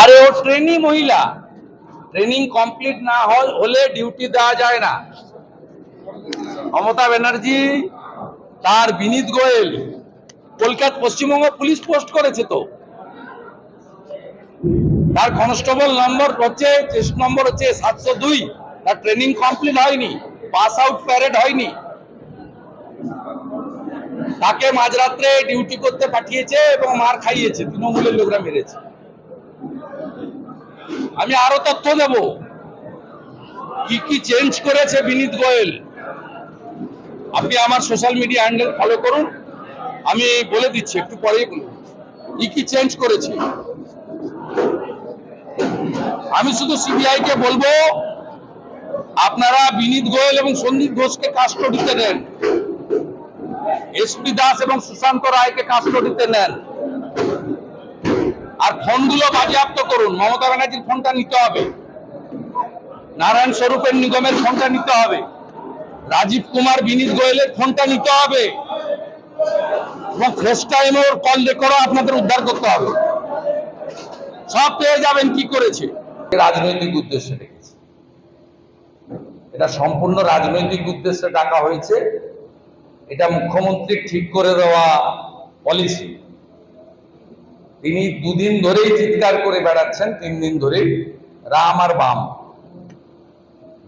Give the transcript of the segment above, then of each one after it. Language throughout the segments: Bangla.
আরে ও ট্রেনিং মহিলা। ট্রেনিং কমপ্লিট না হলে ডিউটি দেওয়া যায় না। মমতা ব্যানার্জি, তার বিনীত গোয়েল, কলকাতা পশ্চিমবঙ্গ পুলিশ পোস্ট করেছে তো। তার কনস্টেবল নম্বর হচ্ছে চেস্ট নম্বর হচ্ছে সাতশো দুই। তার ট্রেনিং কমপ্লিট হয়নি পাস আউট প্যারেড হয়নি। তাকে মাঝরাত্রে ডিউটি করতে পাঠিয়েছে এবং মার খাইয়েছে, তৃণমূলের লোকরা মেরেছে। আমি আরও তথ্য দেব। কি কি চেঞ্জ করেছে বিনীত গোয়েল? আপনি আমার সোশ্যাল মিডিয়া হ্যান্ডেল ফলো করুন। আমি বলে দিচ্ছি, একটু পরেই বলুন কি কি চেঞ্জ করেছে? আমি শুধু সিবিআই কে বলব, আপনারা বিনীত গোয়েল এবং সন্দীপ ঘোষকে কাস্টডিতে নেন এসপি দাস এবং সুশান্ত রায়কে কাস্টডিতে নেন। ফোনগুলো বাজেয়াপ্ত করুন। মমতা ব্যানার্জির ফোনটা নিতে হবে। নারায়ণ স্বরূপের নিগমের ফোনটা নিতে হবে। রাজীব কুমার, বিনীত গোয়েলের ফোনটা নিতে হবে। এবং ফেস টাইম ওর কল রেকর্ডও আপনাদের উদ্ধার করতে হবে। সব পেয়ে যাবেন কি করেছে? রাজনৈতিক উদ্দেশ্যে রেখেছে। এটা সম্পূর্ণ রাজনৈতিক উদ্দেশ্যে ডাকা হয়েছে। এটা মুখ্যমন্ত্রী ঠিক করে দেওয়া পলিসি তিনি দুদিন ধরেই চিৎকার করে বেড়াচ্ছেন, তিন দিন ধরে রাম আর বাম।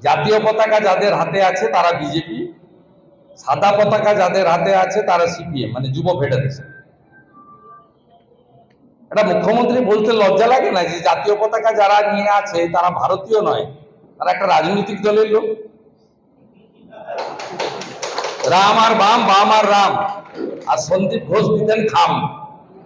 জাতীয় পতাকা যাদের হাতে আছে তারা বিজেপি, সাদা পতাকা যাদের হাতে আছে তারা সিপিএম মানে যুব ফেডারেশন। এটা মুখ্যমন্ত্রী বলতে লজ্জা লাগে না যে জাতীয় পতাকা যারা নিয়ে আছে তারা ভারতীয় নয়, তারা একটা রাজনৈতিক দলের লোক। রাম আর বাম বাম আর রাম। আর সন্দীপ ঘোষ দিতেন খাম।